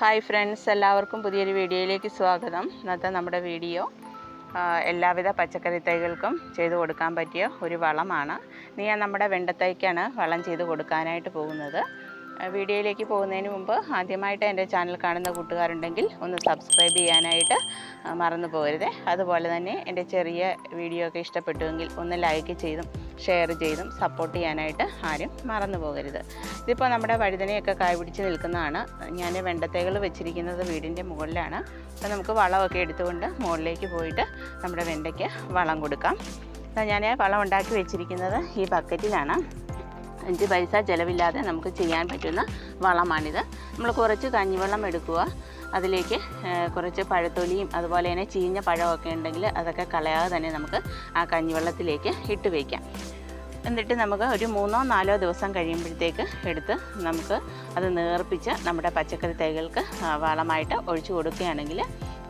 Hi friends എല്ലാവർക്കും പുതിയൊരു വീഡിയോയിലേക്ക് സ്വാഗതം. ഇന്നത്തെ നമ്മുടെ വീഡിയോ എല്ലാവിധ പച്ചക്കറി തൈകൾക്കും ചെയ്തു കൊടുക്കാൻ പറ്റിയ ഒരു വളമാണ്. ഇനി ഞാൻ നമ്മുടെ വെണ്ടത്തൈക്കാണ് വളം ചെയ്ത് കൊടുക്കാനായിട്ട് പോകുന്നത്. വീഡിയോയിലേക്ക് പോകുന്നതിന് മുമ്പ് ആദ്യമായിട്ട് എന്റെ ചാനൽ കാണുന്ന കൂട്ടുകാരുണ്ടെങ്കിൽ ഒന്ന് സബ്സ്ക്രൈബ് ചെയ്യാനായിട്ട് മറന്നു പോകരുത്. അതുപോലെ തന്നെ എന്റെ ചെറിയ വീഡിയോ ഒക്കെ ഇഷ്ടപ്പെട്ടുവെങ്കിൽ ഒന്ന് ലൈക്ക് ചെയ്തും ഷെയർ ചെയ്തും സപ്പോർട്ട് ചെയ്യാനായിട്ട് ആരും മറന്നു പോകരുത്. ഇതിപ്പോൾ നമ്മുടെ വഴുതനയൊക്കെ കായ് പിടിച്ച് നിൽക്കുന്നതാണ്. ഞാൻ വെണ്ടത്തൈകൾ വെച്ചിരിക്കുന്നത് വീടിന്റെ മുകളിലാണ്. അപ്പോൾ നമുക്ക് വളമൊക്കെ എടുത്തുകൊണ്ട് മുകളിലേക്ക് പോയിട്ട് നമ്മുടെ വെണ്ടയ്ക്ക് വളം കൊടുക്കാം. ഞാൻ വളം ഉണ്ടാക്കി വെച്ചിരിക്കുന്നത് ഈ ബക്കറ്റിലാണ്. അഞ്ച് പൈസ ചിലവില്ലാതെ നമുക്ക് ചെയ്യാൻ പറ്റുന്ന വളമാണിത്. നമ്മൾ കുറച്ച് കഞ്ഞിവെള്ളം എടുക്കുക. അതിലേക്ക് കുറച്ച് പഴത്തൊലിയും അതുപോലെ തന്നെ ചീഞ്ഞ പഴമൊക്കെ ഉണ്ടെങ്കിൽ അതൊക്കെ കളയാതെ തന്നെ നമുക്ക് ആ കഞ്ഞിവെള്ളത്തിലേക്ക് ഇട്ട് വയ്ക്കാം എന്നിട്ട് നമുക്ക് ഒരു മൂന്നോ നാലോ ദിവസം കഴിയുമ്പോഴത്തേക്ക് എടുത്ത് നമുക്ക് അത് നേർപ്പിച്ച് നമ്മുടെ പച്ചക്കറി തൈകൾക്ക് വളമായിട്ട് ഒഴിച്ചു കൊടുക്കുകയാണെങ്കിൽ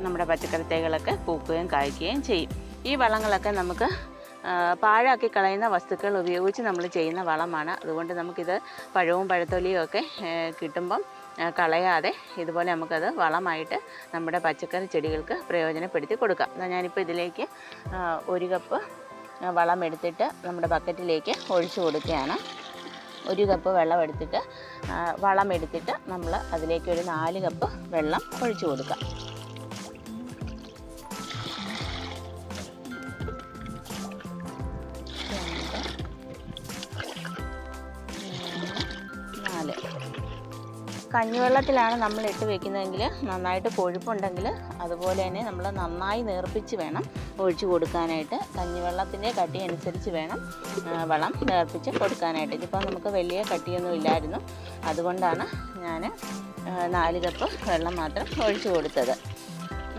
നമ്മുടെ പച്ചക്കറി തൈകളൊക്കെ പൂക്കുകയും കായ്ക്കുകയും ചെയ്യും. ഈ വളങ്ങളൊക്കെ നമുക്ക് പാഴാക്കി കളയുന്ന വസ്തുക്കൾ ഉപയോഗിച്ച് നമ്മൾ ചെയ്യുന്ന വളമാണ്. അതുകൊണ്ട് നമുക്കിത് പഴവും പഴത്തൊലിയും ഒക്കെ കിട്ടുമ്പം കളയാതെ ഇതുപോലെ നമുക്കത് വളമായിട്ട് നമ്മുടെ പച്ചക്കറി ചെടികൾക്ക് പ്രയോജനപ്പെടുത്തി കൊടുക്കാം. എന്നാൽ ഞാനിപ്പോൾ ഇതിലേക്ക് ഒരു കപ്പ് വളം എടുത്തിട്ട് നമ്മുടെ ബക്കറ്റിലേക്ക് ഒഴിച്ചു കൊടുക്കുകയാണ്. ഒരു കപ്പ് വെള്ളം എടുത്തിട്ട് വളം എടുത്തിട്ട് നമ്മൾ അതിലേക്ക് ഒരു നാല് കപ്പ് വെള്ളം ഒഴിച്ചു കൊടുക്കാം. കഞ്ഞിവെള്ളത്തിലാണ് നമ്മൾ ഇട്ട് വെക്കുന്നതെങ്കിൽ നന്നായിട്ട് കൊഴുപ്പുണ്ടെങ്കിൽ അതുപോലെ തന്നെ നമ്മൾ നന്നായി നേർപ്പിച്ച് വേണം ഒഴിച്ചു കൊടുക്കാനായിട്ട്. കഞ്ഞിവെള്ളത്തിന്റെ കട്ടി അനുസരിച്ച് വേണം വളം നേർപ്പിച്ച് കൊടുക്കാനായിട്ട്. ഇതിപ്പോൾ നമുക്ക് വലിയ കട്ടിയൊന്നും ഇല്ലായിരുന്നു. അതുകൊണ്ടാണ് ഞാൻ നാല് കപ്പ് വെള്ളം മാത്രം ഒഴിച്ചു കൊടുത്തത്.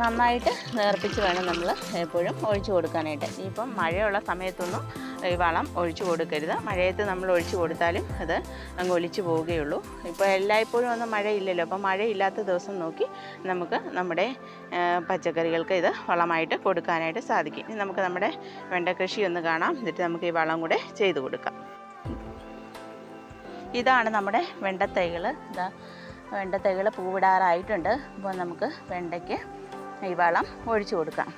നന്നായിട്ട് നേർപ്പിച്ച് വേണം നമ്മൾ എപ്പോഴും ഒഴിച്ചു കൊടുക്കാനായിട്ട്. ഇപ്പം മഴയുള്ള സമയത്തൊന്നും ഈ വളം ഒഴിച്ചു കൊടുക്കരുത്. മഴയത്ത് നമ്മൾ ഒഴിച്ചു കൊടുത്താലും അത് അങ്ങ് ഒലിച്ചു പോവുകയുള്ളൂ. ഇപ്പോൾ എല്ലായ്പ്പോഴും ഒന്നും മഴയില്ലല്ലോ. അപ്പോൾ മഴയില്ലാത്ത ദിവസം നോക്കി നമുക്ക് നമ്മുടെ പച്ചക്കറികൾക്ക് ഇത് വളമായിട്ട് കൊടുക്കാനായിട്ട് സാധിക്കും. ഇനി നമുക്ക് നമ്മുടെ വെണ്ട കൃഷി ഒന്ന് കാണാം. എന്നിട്ട് നമുക്ക് ഈ വളം കൂടെ ചെയ്തു കൊടുക്കാം. ഇതാണ് നമ്മുടെ വെണ്ടത്തൈകൾ ഇതാ വെണ്ടത്തൈകൾ പൂവിടാറായിട്ടുണ്ട്. അപ്പോൾ നമുക്ക് വെണ്ടയ്ക്ക് ഈ വളം ഒഴിച്ചു കൊടുക്കാം.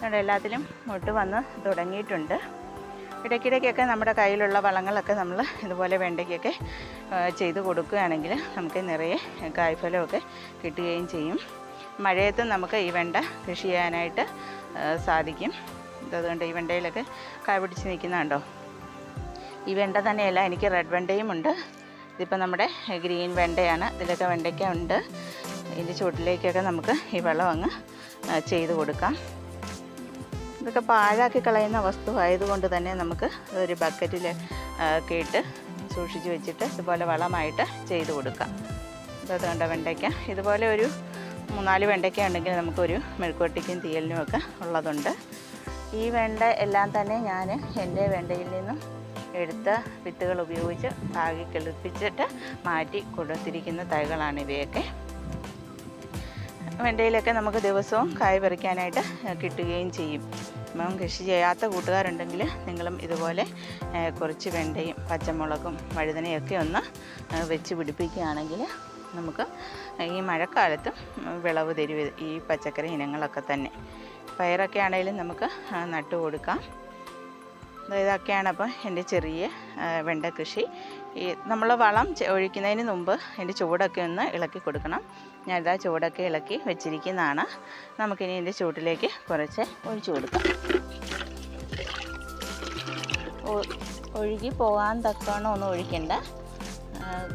ഇവിടെ എല്ലാത്തിലും മുട്ട് വന്ന് തുടങ്ങിയിട്ടുണ്ട്. ഇടയ്ക്കിടയ്ക്കൊക്കെ നമ്മുടെ കയ്യിലുള്ള വളങ്ങളൊക്കെ നമ്മൾ ഇതുപോലെ വെണ്ടയ്ക്കൊക്കെ ചെയ്ത് കൊടുക്കുകയാണെങ്കിൽ നമുക്ക് നിറയെ കായ്ഫലമൊക്കെ കിട്ടുകയും ചെയ്യും. മഴയത്തും നമുക്ക് ഈ വെണ്ട കൃഷി ചെയ്യാനായിട്ട് സാധിക്കും. അതുകൊണ്ട് ഈ വെണ്ടയിലൊക്കെ കായ പിടിച്ച് നിൽക്കുന്നുണ്ടോ? ഈ വെണ്ട തന്നെയല്ല എനിക്ക് റെഡ് വെണ്ടയും ഉണ്ട്. ഇതിപ്പോൾ നമ്മുടെ ഗ്രീൻ വെണ്ടയാണ്. ഇതിലൊക്കെ വെണ്ടയ്ക്ക ഉണ്ട്. ഇതിന്റെ ചുവട്ടിലേക്കൊക്കെ നമുക്ക് ഈ വെള്ളം അങ്ങ് ചെയ്ത് കൊടുക്കാം. ഇതൊക്കെ പാഴാക്കി കളയുന്ന വസ്തു ആയതുകൊണ്ട് തന്നെ നമുക്ക് ഒരു ബക്കറ്റിൽ ഒക്കെ ഇട്ട് സൂക്ഷിച്ച് വെച്ചിട്ട് ഇതുപോലെ വളമായിട്ട് ചെയ്ത് കൊടുക്കാം. ഇത് കണ്ട വെണ്ടയ്ക്ക. ഇതുപോലെ ഒരു മൂന്നാൽ വെണ്ടയ്ക്ക ഉണ്ടെങ്കിൽ നമുക്കൊരു മെഴുക്കുവട്ടിക്കും തീയലിനും ഒക്കെ ഉള്ളതുണ്ട്. ഈ വെണ്ട എല്ലാം തന്നെ ഞാൻ എന്റെ വെണ്ടയിൽ നിന്നും എടുത്ത വിത്തുകൾ ഉപയോഗിച്ച് ഭാഗി കിളിപ്പിച്ചിട്ട് മാറ്റി കൊടുത്തിരിക്കുന്ന തൈകളാണ് ഇവയൊക്കെ. വെണ്ടയിലൊക്കെ നമുക്ക് ദിവസവും കായ പറിക്കാനായിട്ട് കിട്ടുകയും ചെയ്യും. അപ്പം കൃഷി ചെയ്യാത്ത കൂട്ടുകാരുണ്ടെങ്കിൽ നിങ്ങളും ഇതുപോലെ കുറച്ച് വെണ്ടയും പച്ചമുളകും വഴുതനയൊക്കെ ഒന്ന് വെച്ച് പിടിപ്പിക്കുകയാണെങ്കിൽ നമുക്ക് ഈ മഴക്കാലത്തും വിളവ് തരും ഈ പച്ചക്കറി ഇനങ്ങളൊക്കെ തന്നെ. പയറൊക്കെ ആണെങ്കിലും നമുക്ക് നട്ടു കൊടുക്കാം ഇതൊക്കെയാണ് അപ്പോൾ എന്റെ ചെറിയ വെണ്ട കൃഷി. ഈ നമ്മൾ വളം ഒഴിക്കുന്നതിന് മുമ്പ് അതിന്റെ ചുവടൊക്കെ ഒന്ന് ഇളക്കി കൊടുക്കണം. ഞാനിതാ ചൂടൊക്കെ ഇളക്കി വെച്ചിരിക്കുന്നതാണ്. നമുക്കിനി ഇതിന്റെ ചൂട്ടിലേക്ക് കുറച്ച് ഒഴിച്ചു കൊടുക്കാം. ഒഴുകി പോകാൻ തക്കവണ്ണം ഒന്നും ഒഴിക്കണ്ട.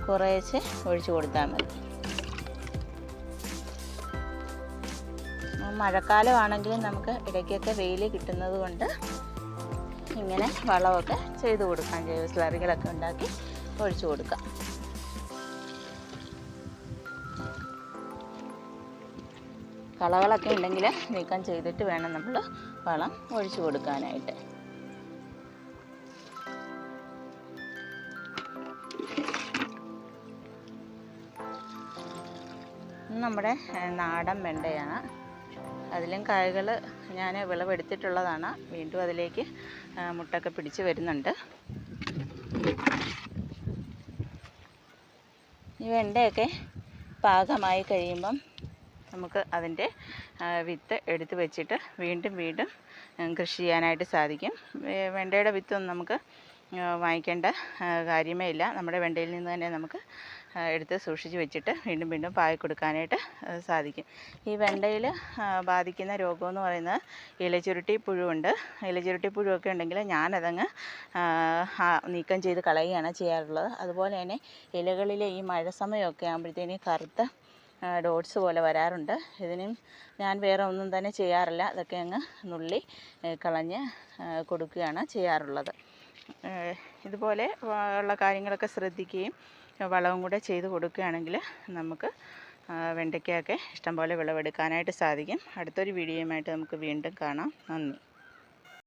കുറേശ്ശെ ഒഴിച്ചു കൊടുത്താൽ മതി. മഴക്കാലമാണെങ്കിലും നമുക്ക് ഇടയ്ക്കൊക്കെ വെയിൽ കിട്ടുന്നത് കൊണ്ട് ഇങ്ങനെ വളമൊക്കെ ചെയ്ത് കൊടുക്കാം. ജൈവ സ്ലറികളൊക്കെ ഉണ്ടാക്കി ഒഴിച്ചു കൊടുക്കുക. കളകളൊക്കെ ഉണ്ടെങ്കിൽ നീക്കം ചെയ്തിട്ട് വേണം നമ്മൾ വളം ഒഴിച്ചു കൊടുക്കാനായിട്ട്. നമ്മുടെ നാടൻ വെണ്ടയാണ്. അതിലും കായകൾ ഞാൻ വിളവെടുത്തിട്ടുള്ളതാണ്. വീണ്ടും അതിലേക്ക് മുട്ടൊക്കെ പിടിച്ച് വരുന്നുണ്ട്. ഈ വെണ്ടയൊക്കെ പാകമായി കഴിയുമ്പം നമുക്ക് അതിന്റെ വിത്ത് എടുത്ത് വെച്ചിട്ട് വീണ്ടും വീണ്ടും കൃഷി ചെയ്യാനായിട്ട് സാധിക്കും. വെണ്ടയുടെ വിത്തൊന്നും നമുക്ക് വാങ്ങിക്കേണ്ട കാര്യമേ ഇല്ല. നമ്മുടെ വെണ്ടയിൽ നിന്ന് തന്നെ നമുക്ക് എടുത്ത് സൂക്ഷിച്ച് വെച്ചിട്ട് വീണ്ടും വീണ്ടും പായ കൊടുക്കാനായിട്ട് സാധിക്കും. ഈ വെണ്ടയിൽ ബാധിക്കുന്ന രോഗമെന്ന് പറയുന്നത് ഇലചുരുട്ടി പുഴുവുണ്ട്. ഇലചുരുട്ടി പുഴുവൊക്കെ ഉണ്ടെങ്കിൽ ഞാനതങ്ങ് നീക്കം ചെയ്ത് കളയുകയാണ് ചെയ്യാറുള്ളത്. അതുപോലെ തന്നെ ഇലകളിലെ ഈ മഴ സമയമൊക്കെ ആകുമ്പോഴത്തേന് കറുത്ത ഡോട്ട്സ് പോലെ വരാറുണ്ട്. ഇതിനും ഞാൻ വേറെ ഒന്നും തന്നെ ചെയ്യാറില്ല. അതൊക്കെ അങ്ങ് നുള്ളി കളഞ്ഞ് കൊടുക്കുകയാണ് ചെയ്യാറുള്ളത്. ഇതുപോലെ ഉള്ള കാര്യങ്ങളൊക്കെ ശ്രദ്ധിക്കുകയും വളവും കൂടെ ചെയ്ത് കൊടുക്കുകയാണെങ്കിൽ നമുക്ക് വെണ്ടയ്ക്കയൊക്കെ ഇഷ്ടംപോലെ വിളവെടുക്കാനായിട്ട് സാധിക്കും. അടുത്തൊരു വീഡിയോയുമായിട്ട് നമുക്ക് വീണ്ടും കാണാം. നന്ദി.